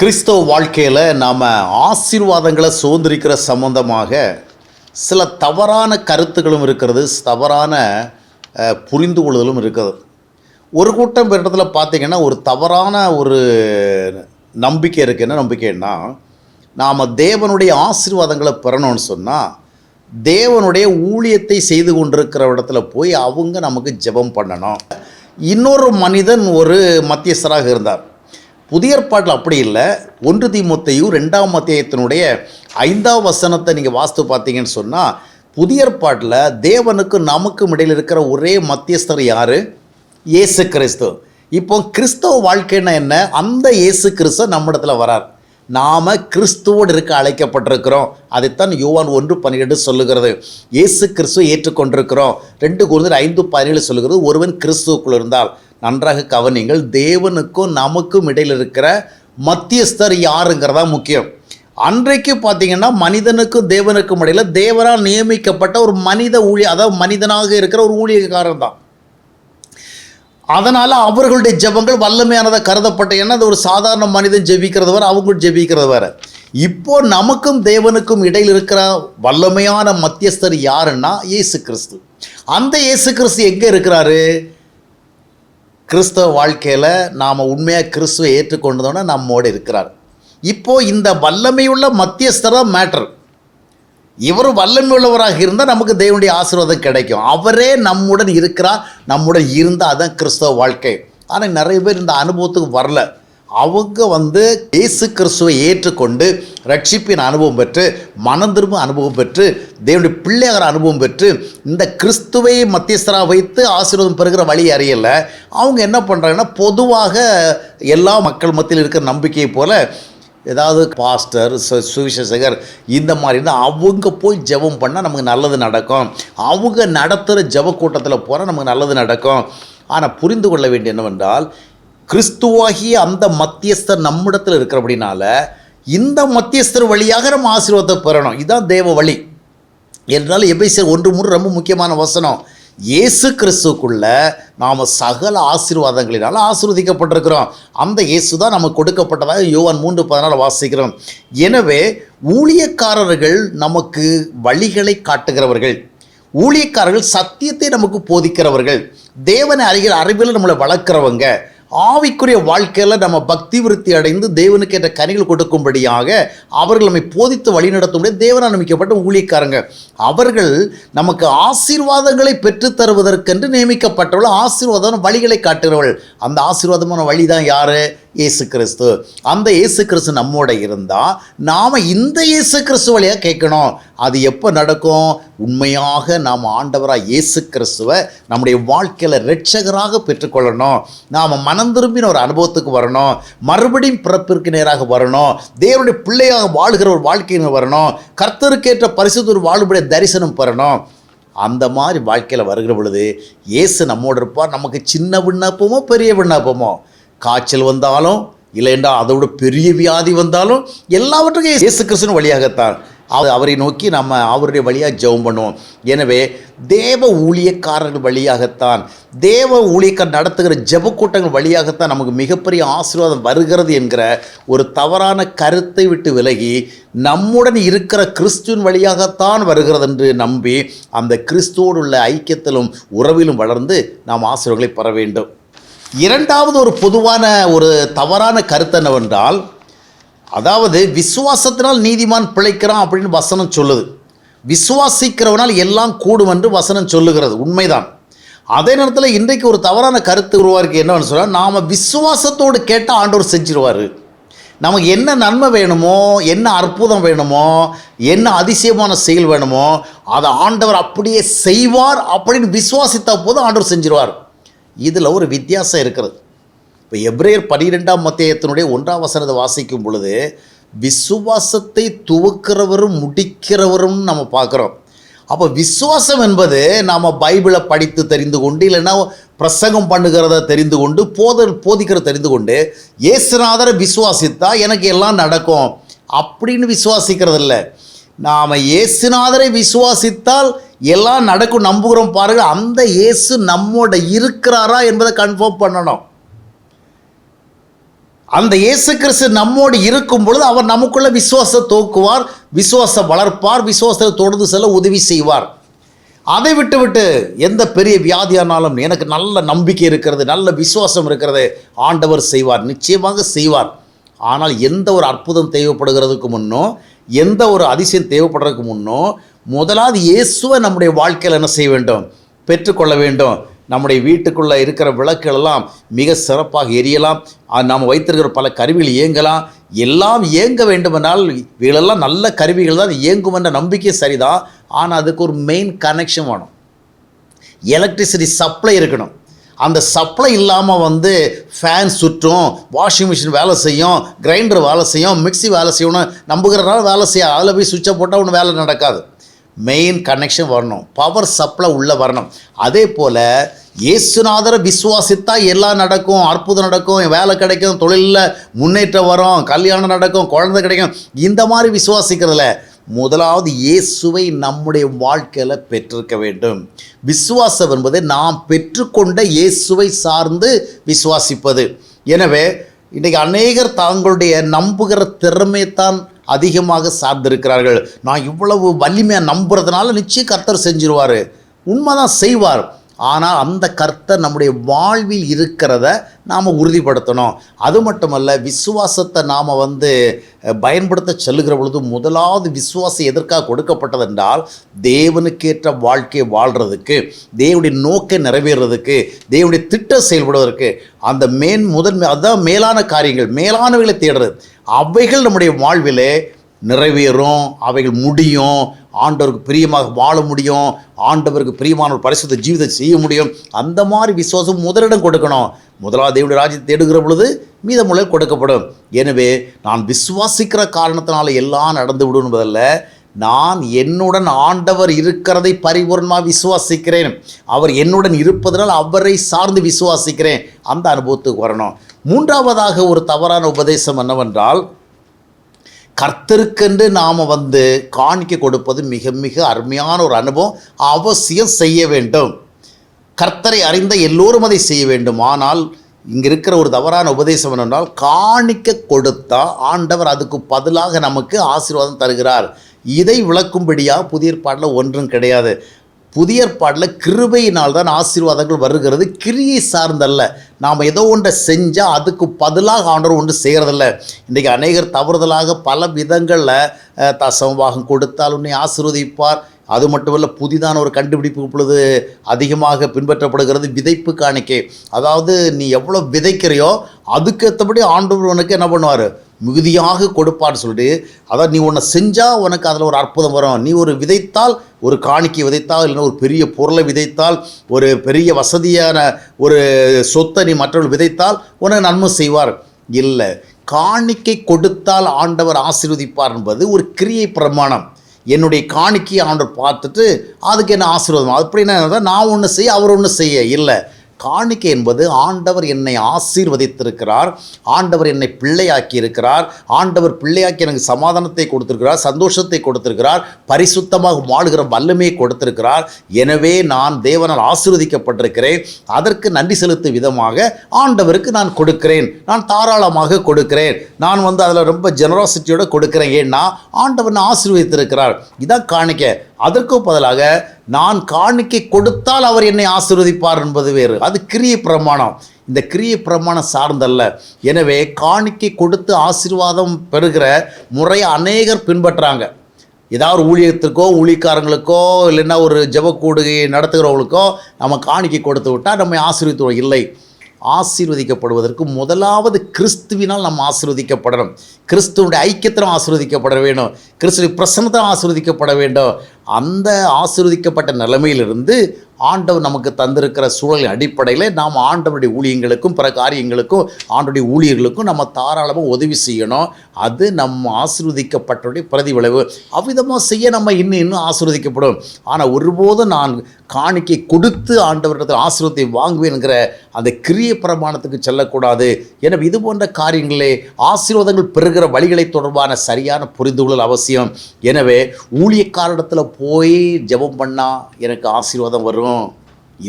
கிறிஸ்தவ வாழ்க்கையில் நாம் ஆசீர்வாதங்களை சுதந்திரிக்கிற சம்பந்தமாக சில தவறான கருத்துக்களும் இருக்கிறது தவறான புரிந்து கொள்ளுதலும் இருக்கிறது ஒரு கூட்டம் இடத்துல பார்த்திங்கன்னா ஒரு தவறான ஒரு நம்பிக்கை இருக்குது என்ன நம்பிக்கைன்னா நாம் தேவனுடைய ஆசீர்வாதங்களை பெறணும்னு சொன்னால் தேவனுடைய ஊழியத்தை செய்து கொண்டிருக்கிற இடத்துல போய் அவங்க நமக்கு ஜெபம் பண்ணணும். இன்னொரு மனிதன் ஒரு மத்தியஸ்தராக இருந்தார். புதிய ஏற்பாட்டில் அப்படி இல்லை. ஒன்று தீமொத்தையும் ரெண்டாம் மத்தியத்தினுடைய ஐந்தாம் வசனத்தை நீங்கள் வாஸ்து பார்த்தீங்கன்னு சொன்னால் புதிய ஏற்பாட்டில் தேவனுக்கும் நமக்கும் இடையில் இருக்கிற ஒரே மத்தியஸ்தர் யார்? இயேசு கிறிஸ்து. இப்போ கிறிஸ்தவ வாழ்க்கைன்னா என்ன? அந்த இயேசு கிறிஸ்து நம்மிடத்தில் வரார். நாம் கிறிஸ்துவோடு இருக்க அழைக்கப்பட்டிருக்கிறோம். அதைத்தான் யுவான் ஒன்று பன்னிரெண்டு சொல்லுகிறது. இயேசு கிறிஸ்துவை ஏற்றுக்கொண்டிருக்கிறோம். ரெண்டு குருந்தர் ஐந்து பதினேழு சொல்லுகிறது ஒருவன் கிறிஸ்துவுக்குள் இருந்தால். நன்றாக கவனிங்கள் தேவனுக்கும் நமக்கும் இடையில் இருக்கிற மத்தியஸ்தர் யாருங்கிறதா முக்கியம். அன்றைக்கு பார்த்தீங்கன்னா மனிதனுக்கும் தேவனுக்கும் இடையில் தேவனால் நியமிக்கப்பட்ட ஒரு மனித ஊழிய அதாவது மனிதனாக இருக்கிற ஒரு ஊழியக்காரன் தான் அதனால் அவர்களுடைய ஜெபங்கள் வல்லமையானதை கருதப்பட்ட ஏன்னா அது ஒரு சாதாரண மனிதன் ஜெபிக்கிறது வேறு அவங்களும் ஜெபிக்கிறது வேறு. இப்போ நமக்கும் தேவனுக்கும் இடையில் இருக்கிற வல்லமையான மத்தியஸ்தர் யாருன்னா இயேசு கிறிஸ்து. அந்த இயேசு கிறிஸ்து எங்கே இருக்கிறாரு? கிறிஸ்தவ வாழ்க்கையில் நாம் உண்மையாக கிறிஸ்துவை ஏற்றுக்கொண்டதோட நம்மோடு இருக்கிறார். இப்போது இந்த வல்லமையுள்ள மத்தியஸ்தர மேட்டர். இவர் வல்லமை உள்ளவராக இருந்தால் நமக்கு தேவனுடைய ஆசீர்வாதம் கிடைக்கும். அவரே நம்முடன் இருக்கிறார் நம்முடன் இருந்தால் அதுதான் கிறிஸ்தவ வாழ்க்கை. ஆனால் நிறைய பேர் இந்த அனுபவத்துக்கு வரல. அவங்க வந்து இயேசு கிறிஸ்துவை ஏற்றுக்கொண்டு ரட்சிப்பின் அனுபவம் பெற்று மனம் திரும்ப அனுபவம் பெற்று தேவனுடைய பிள்ளையாகிற அனுபவம் பெற்று இந்த கிறிஸ்துவை மத்தியஸ்தராக வைத்து ஆசீர்வாதம் பெறுகிற வழி அறியல. அவங்க என்ன பண்ணுறாங்கன்னா பொதுவாக எல்லா மக்கள் மத்தியில் இருக்கிற நம்பிக்கையை போல ஏதாவது பாஸ்டர் சு- சுவிசேஷகர் இந்த மாதிரி இருந்தால் அவங்க போய் ஜெபம் பண்ணால் நமக்கு நல்லது நடக்கும். அவங்க நடத்துகிற ஜெப கூட்டத்தில் போனால் நமக்கு நல்லது நடக்கும். ஆனால் புரிந்து கொள்ள வேண்டிய என்னவென்றால் கிறிஸ்துவாகிய அந்த மத்தியஸ்தர் நம்மிடத்தில் இருக்கிறபடினால இந்த மத்தியஸ்தர் வழியாக நம்ம ஆசீர்வாதத்தை பெறணும். இதுதான் தேவ வழி. என்றால் எபேசியர் ஒன்று மூணு ரொம்ப முக்கியமான வசனம். இயேசு கிறிஸ்துக்குள்ள நாம் சகல ஆசீர்வாதங்களினால் ஆசீர்வதிக்கப்பட்டிருக்கிறோம். அந்த இயேசு தான் நமக்கு கொடுக்கப்பட்டதாக யோவான் மூன்று பதினாறு வாசிக்கிறோம். எனவே ஊழியக்காரர்கள் நமக்கு வழிகளை காட்டுகிறவர்கள். ஊழியக்காரர்கள் சத்தியத்தை நமக்கு போதிக்கிறவர்கள். தேவனை அறிகிற அறிவில் நம்மளை வளர்க்குறவங்க. ஆவிக்குரிய வாழ்க்கையில் நம்ம பக்தி விருத்தி அடைந்து தேவனுக்கு என்ற கனிகள் கொடுக்கும்படியாக அவர்கள் நம்மை போதித்து வழிநடத்தும்படி தேவனால் நியமிக்கப்பட்ட ஊழியக்காரங்க. அவர்கள் நமக்கு ஆசீர்வாதங்களை பெற்றுத் தருவதற்கென்று நியமிக்கப்பட்டவர்கள் ஆசீர்வாதமான வழிகளை காட்டுகிறவள். அந்த ஆசீர்வாதமான வழி தான் யார்? இயேசு கிறிஸ்து. அந்த இயேசு கிறிஸ்து நம்மோட இருந்தால் நாம் இந்த இயேசு கிறிஸ்து வழியாக கேட்கணும். அது எப்போ நடக்கும்? உண்மையாக நாம் ஆண்டவராக இயேசு கிறிஸ்துவை நம்முடைய வாழ்க்கையில் ரட்சகராக பெற்றுக்கொள்ளணும். நாம் மனம் திரும்பின ஒரு அனுபவத்துக்கு வரணும். மறுபடியும் பிறப்பிற்கு நேராக வரணும். தேவனுடைய பிள்ளையாக வாழ்கிற ஒரு வாழ்க்கையில் வரணும். கர்த்தருக்கேற்ற பரிசுத்த ஒரு வாழ்வுடைய தரிசனம் பெறணும். அந்த மாதிரி வாழ்க்கையில் வருகிற பொழுது இயேசு நம்மோடு இருப்பார். நமக்கு சின்ன விண்ணப்பமோ பெரிய விண்ணப்பமோ? காய்ச்சல் வந்தாலும் இல்லைண்டா அதோட பெரிய வியாதி வந்தாலும் எல்லாவற்றுக்கும் இயேசு கிறிஸ்துவின் வழியாகத்தான். அவரை நோக்கி நம்ம அவருடைய வழியாக ஜெபம் பண்ணுவோம். எனவே தேவ ஊழியக்காரர்கள் வழியாகத்தான் தேவ ஊழியக்கார் நடத்துகிற ஜெப கூட்டங்கள் வழியாகத்தான் நமக்கு மிகப்பெரிய ஆசீர்வாதம் வருகிறது என்கிற ஒரு தவறான கருத்தை விட்டு விலகி நம்முடன் இருக்கிற கிறிஸ்துவின் வழியாகத்தான் வருகிறது என்று நம்பி அந்த கிறிஸ்துவோடு உள்ள ஐக்கியத்திலும் உறவிலும் வளர்ந்து நாம் ஆசிரியர்களை பெற வேண்டும். இரண்டாவது ஒரு பொதுவான ஒரு தவறான கருத்து என்னவென்றால் அதாவது விசுவாசத்தினால் நீதிமான் பிழைக்கிறான் அப்படின்னு வசனம் சொல்லுது. விசுவாசிக்கிறவனால் எல்லாம் கூடும் என்று வசனம் சொல்லுகிறது. உண்மைதான். அதே நேரத்தில் இன்றைக்கு ஒரு தவறான கருத்து உருவாருக்கு என்னன்னு சொன்னால் நாம் விசுவாசத்தோடு கேட்டால் ஆண்டவர் செஞ்சிருவார். நமக்கு என்ன நன்மை வேணுமோ என்ன அற்புதம் வேணுமோ என்ன அதிசயமான செயல் வேணுமோ அதை ஆண்டவர் அப்படியே செய்வார் அப்படின்னு விசுவாசித்த போது ஆண்டவர் செஞ்சிருவார். இதில் ஒரு வித்தியாசம் இருக்கிறது. இப்போ எப்ரேயர் பனிரெண்டாம் மத்தியத்தினுடைய ஒன்றாம் வசனத்தை வாசிக்கும் பொழுது விசுவாசத்தை துவக்கிறவரும் முடிக்கிறவரும் நம்ம பார்க்குறோம். அப்போ விசுவாசம் என்பது நாம் பைபிளை படித்து தெரிந்து கொண்டு இல்லைன்னா பிரசங்கம் பண்ணுகிறத தெரிந்து கொண்டு போத போதிக்கிறத தெரிந்து கொண்டு இயேசுநாதரை விசுவாசித்தா எனக்கு எல்லாம் நடக்கும் அப்படின்னு விசுவாசிக்கிறது இல்லை நாம் இயேசுநாதரை விசுவாசித்தால் எல்லாம் நடக்கும் நம்புகிறோம் பாருங்க அந்த இயேசு நம்மோட இருக்கிறாரா என்பதை கன்ஃபார்ம் பண்ணணும். அந்த இயேசு கிறிஸ்து நம்மோடு இருக்கும் பொழுது அவர் நமக்குள்ள விசுவாச தோக்குவார் விசுவாசம் வளர்ப்பார் விசுவாசத்தை தொடர்ந்து செல்ல உதவி செய்வார். அதை விட்டு விட்டு எந்த பெரிய வியாதியானாலும் எனக்கு நல்ல நம்பிக்கை இருக்கிறது நல்ல விசுவாசம் இருக்கிறது ஆண்டவர் செய்வார் நிச்சயமாக செய்வார். ஆனால் எந்த ஒரு அற்புதம் தேவைப்படுகிறதுக்கு முன்னோ எந்த ஒரு அதிசயம் தேவைப்படுறதுக்கு முன்னோ முதலாவது இயேசுவை நம்முடைய வாழ்க்கையில் என்ன செய்ய வேண்டும்? பெற்றுக்கொள்ள வேண்டும். நம்முடைய வீட்டுக்குள்ளே இருக்கிற விளக்குகள் எல்லாம் மிக சிறப்பாக எரியலாம். நாம் வைத்திருக்கிற பல கருவிகள் இயங்கலாம். எல்லாம் இயங்க வேண்டுமென்றால் இவைகளெல்லாம் நல்ல கருவிகள் தான் இயங்கும் என்ற நம்பிக்கை சரிதான். ஆனால் அதுக்கு ஒரு மெயின் கனெக்ஷன் வேணும். எலக்ட்ரிசிட்டி சப்ளை இருக்கணும். அந்த சப்ளை இல்லாமல் வந்து ஃபேன் சுற்றும் வாஷிங் மிஷின் வேலை செய்யும் கிரைண்டர் வேலை செய்யும் மிக்ஸி வேலை செய்யணும் நம்புகிறனால வேலை செய்ய அதில் போய் சுவிட்சை போட்டால் ஒன்றும் வேலை நடக்காது. மெயின் கனெக்ஷன் வரணும். பவர் சப்ளை உள்ளே வரணும். அதே போல் இயேசுநாதரை விசுவாசித்தா எல்லாம் நடக்கும் அற்புதம் நடக்கும் வேலை கிடைக்கும் தொழிலில் முன்னேற்றம் வரும் கல்யாணம் நடக்கும் குழந்தை கிடைக்கும். இந்த மாதிரி விசுவாசிக்கிறதுல முதலாவது இயேசுவை நம்முடைய வாழ்க்கையில் பெற்றிருக்க வேண்டும். விசுவாசம் என்பது நாம் பெற்றுக்கொண்ட இயேசுவை சார்ந்து விசுவாசிப்பது. எனவே இன்றைக்கி அநேகர் தாங்களுடைய நம்புகிற திறமையைத்தான் அதிகமாக சார்ந்திருக்கிறார்கள். நான் இவ்வளவு வலிமையாக நம்புறதுனால நிச்சயம் கர்த்தர் செஞ்சிருவார். உண்மைதான் செய்வார். ஆனால் அந்த கர்த்தர் நம்முடைய வாழ்வில் இருக்கிறத நாம் உறுதிப்படுத்தணும். அது மட்டுமல்ல விசுவாசத்தை நாம் வந்து பயன்படுத்த செல்லுகிற பொழுது முதலாவது விசுவாசம் எதற்காக கொடுக்கப்பட்டதென்றால் தேவனுக்கேற்ற வாழ்க்கையை வாழ்கிறதுக்கு தேவனுடைய நோக்கை நிறைவேறதுக்கு தேவனுடைய திட்டம் செயல்படுவதற்கு அந்த மேன் முதன்மை அதுதான் மேலான காரியங்கள் மேலானவைகளை தேடுறது. அவைகள் நம்முடைய வாழ்விலே நிறைவேறும் அவைகள் முடியும் ஆண்டவருக்கு பிரியமாக வாழ முடியும் ஆண்டவருக்கு பிரியமான ஒரு பரிசுத்த ஜீவிதம் செய்ய முடியும். அந்த மாதிரி விசுவாசம் முதலிடம் கொடுக்கணும். முதலாவது தேவனுடைய ராஜ்யத்தை தேடுகிற பொழுது மீதமுள்ள கொடுக்கப்படும். எனவே நான் விசுவாசிக்கிற காரணத்தினால எல்லாம் நடந்து விடும் என்பதில் நான் என்னுடன் ஆண்டவர் இருக்கிறதை பரிபூர்ணமாக விசுவாசிக்கிறேன். அவர் என்னுடன் இருப்பதனால் அவரை சார்ந்து விசுவாசிக்கிறேன். அந்த அனுபவத்துக்கு வரணும். மூன்றாவதாக ஒரு தவறான உபதேசம் என்னவென்றால் கர்த்தருக்கென்று நாம் வந்து காணிக்க கொடுப்பது மிக மிக அருமையான ஒரு அனுபவம் அவசியம் செய்ய வேண்டும். கர்த்தரை அறிந்த எல்லோரும் அதை செய்ய வேண்டும். ஆனால் இங்கே இருக்கிற ஒரு தவறான உபதேசம் என்னென்றால் காணிக்க கொடுத்தா ஆண்டவர் அதுக்கு பதிலாக நமக்கு ஆசீர்வாதம் தருகிறார். இதை விளக்கும்படியாக புதிய ஏற்பாட்டில் ஒன்றும் கிடையாது. புதிய ஏற்பாடில் கிருபையினால் தான் ஆசீர்வாதங்கள் வருகிறது. கிரியை சார்ந்தல்ல. நாம் ஏதோ ஒன்றை செஞ்சால் அதுக்கு பதிலாக ஆண்டவர் ஒன்று செய்கிறதில்ல இன்றைக்கி அநேகர் தவறுதலாக பல விதங்களில் தசமபாகம் கொடுத்தால் உன்னை ஆசீர்வதிப்பார். அது மட்டுமல்ல புதிதான ஒரு கண்டுபிடிப்பு இப்பொழுது அதிகமாக பின்பற்றப்படுகிறது. விதைப்பு காணிக்கை. அதாவது நீ எவ்வளோ விதைக்கிறையோ அதுக்கேற்றபடி ஆண்டவர் உனக்கு என்ன பண்ணுவார்? மிகுதியாக கொடுப்பான்னு சொல்லிட்டு அதாவது நீ உன்னை செஞ்சால் உனக்கு அதில் ஒரு அற்புதம் வரும். நீ ஒரு விதைத்தால் ஒரு காணிக்கை விதைத்தால் இல்லைன்னா ஒரு பெரிய பொருளை விதைத்தால் ஒரு பெரிய வசதியான ஒரு சொத்தை நீ மற்றவர்கள் விதைத்தால் உனக்கு நன்மை செய்வார். இல்லை காணிக்கை கொடுத்தால் ஆண்டவர் ஆசீர்வதிப்பார் என்பது ஒரு கிரியை பிரமாணம். என்னுடைய காணிக்கையை ஆண்டவர் பார்த்துட்டு அதுக்கு என்ன ஆசீர்வாதம்? அப்படின்னா நான் ஒன்று செய்ய அவர் ஒன்று செய்ய. இல்லை காணிக்கை என்பது ஆண்டவர் என்னை ஆசீர்வதித்திருக்கிறார் ஆண்டவர் என்னை பிள்ளையாக்கி இருக்கிறார் ஆண்டவர் பிள்ளையாக்கி எனக்கு சமாதானத்தை கொடுத்திருக்கிறார் சந்தோஷத்தை கொடுத்திருக்கிறார் பரிசுத்தமாக வாழுகிற வல்லமையை கொடுத்திருக்கிறார். எனவே நான் தேவனால் ஆசீர்வதிக்கப்பட்டிருக்கிறேன். அதற்கு நன்றி செலுத்தும் விதமாக ஆண்டவருக்கு நான் கொடுக்கிறேன். நான் தாராளமாக கொடுக்கிறேன். நான் வந்து அதில் ரொம்ப ஜெனராசிட்டியோட கொடுக்கிறேன். ஏன்னா ஆண்டவர் ஆசீர்வதித்திருக்கிறார். இதான் காணிக்க. அதற்கு பதிலாக நான் காணிக்கை கொடுத்தால் அவர் என்னை ஆசீர்வதிப்பார் என்பது வேறு. அது கிரிய பிரமாணம். இந்த கிரிய பிரமாணம் சார்ந்தல்ல. எனவே காணிக்கை கொடுத்து ஆசீர்வாதம் பெறுகிற முறையை அநேகர் பின்பற்றாங்க. ஏதாவது ஊழியத்துக்கோ ஊழியக்காரங்களுக்கோ இல்லைன்னா ஒரு ஜபக்கூடுகை நடத்துகிறவங்களுக்கோ நம்ம காணிக்கை கொடுத்து விட்டால் நம்ம ஆசீர்வித்துவோம் இல்லை. ஆசீர்வதிக்கப்படுவதற்கு முதலாவது கிறிஸ்துவினால் நாம் ஆசீர்வதிக்கப்படணும். கிறிஸ்துவனுடைய ஐக்கியத்திலும் ஆசீர்வதிக்கப்பட வேண்டும். கிறிஸ்துவின் பிரசன்னத்தை ஆசீர்வதிக்கப்பட வேண்டும். அந்த ஆசீர்வதிக்கப்பட்ட நிலைமையிலிருந்து ஆண்டவர் நமக்கு தந்திருக்கிற சூழலின் அடிப்படையில் நாம் ஆண்டவருடைய ஊழியங்களுக்கும் பிற காரியங்களுக்கும் ஆண்டவருடைய ஊழியர்களுக்கும் நம்ம தாராளமாக உதவி செய்யணும். அது நம்ம ஆசீர்வதிக்கப்பட்டவுடைய பிரதிவிளைவு அவ்விதமாக செய்ய நம்ம இன்னும் இன்னும் ஆசிர்வதிக்கப்படும். ஆனால் ஒருபோதும் நான் காணிக்கை கொடுத்து ஆண்டவரிடத்தில் ஆசிரியத்தை வாங்குவேன்கிற அந்த கிரிய பிரமாணத்துக்கு செல்லக்கூடாது. எனவே இது போன்ற காரியங்களே ஆசீர்வாதங்கள் பெறுகிற வழிகளை தொடர்பான சரியான புரிந்துகொள்ளல் அவசியம். எனவே ஊழியக்காரிடத்தில் போய் ஜெபம் பண்ணால் எனக்கு ஆசீர்வாதம் வரும்.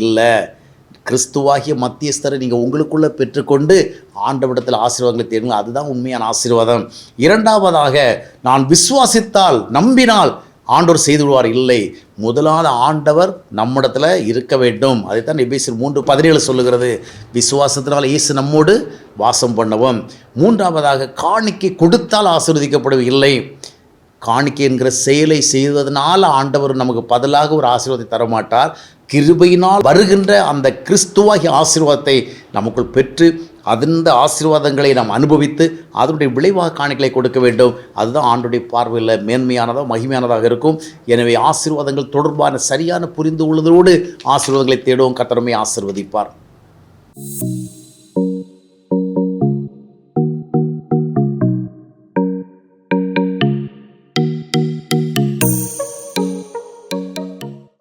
இல்லை கிறிஸ்துவாகிய மத்தியஸ்தரை நீங்கள் உங்களுக்குள்ளே பெற்றுக்கொண்டு ஆண்டவிடத்தில் ஆசீர்வாதங்களை தேடுங்க. அதுதான் உண்மையான ஆசீர்வாதம். இரண்டாவதாக நான் விசுவாசித்தால் நம்பினால் ஆண்டவர் செய்து விடுவார். இல்லை முதலாவது ஆண்டவர் நம்மிடத்தில் இருக்க வேண்டும். அதைத்தான் எபேசியர் மூன்று பதினேழு சொல்லுகிறது. விசுவாசத்தினால் இயேசு நம்மோடு வாசம் பண்ணவும். மூன்றாவதாக காணிக்கை கொடுத்தால் ஆசீர்வதிக்கப்படும் இல்லை காணிக்கை என்கிற செயலை செய்வதனால் ஆண்டவர் நமக்கு பதிலாக ஒரு ஆசீர்வாதத்தை தரமாட்டார். கிருபையினால் வருகின்ற அந்த கிறிஸ்துவாகிய ஆசீர்வாதத்தை நமக்குள் பெற்று அந்த ஆசீர்வாதங்களை நாம் அனுபவித்து அதனுடைய விளைவாக காணிகளை கொடுக்க வேண்டும். அதுதான் ஆண்டுடைய பார்வையில் மேன்மையானதாக மகிமையானதாக இருக்கும். எனவே ஆசீர்வாதங்கள் தொடர்பான சரியான புரிந்து உள்ளதோடு ஆசீர்வாதங்களை தேடுவோம். கத்தரமே ஆசீர்வதிப்பார்.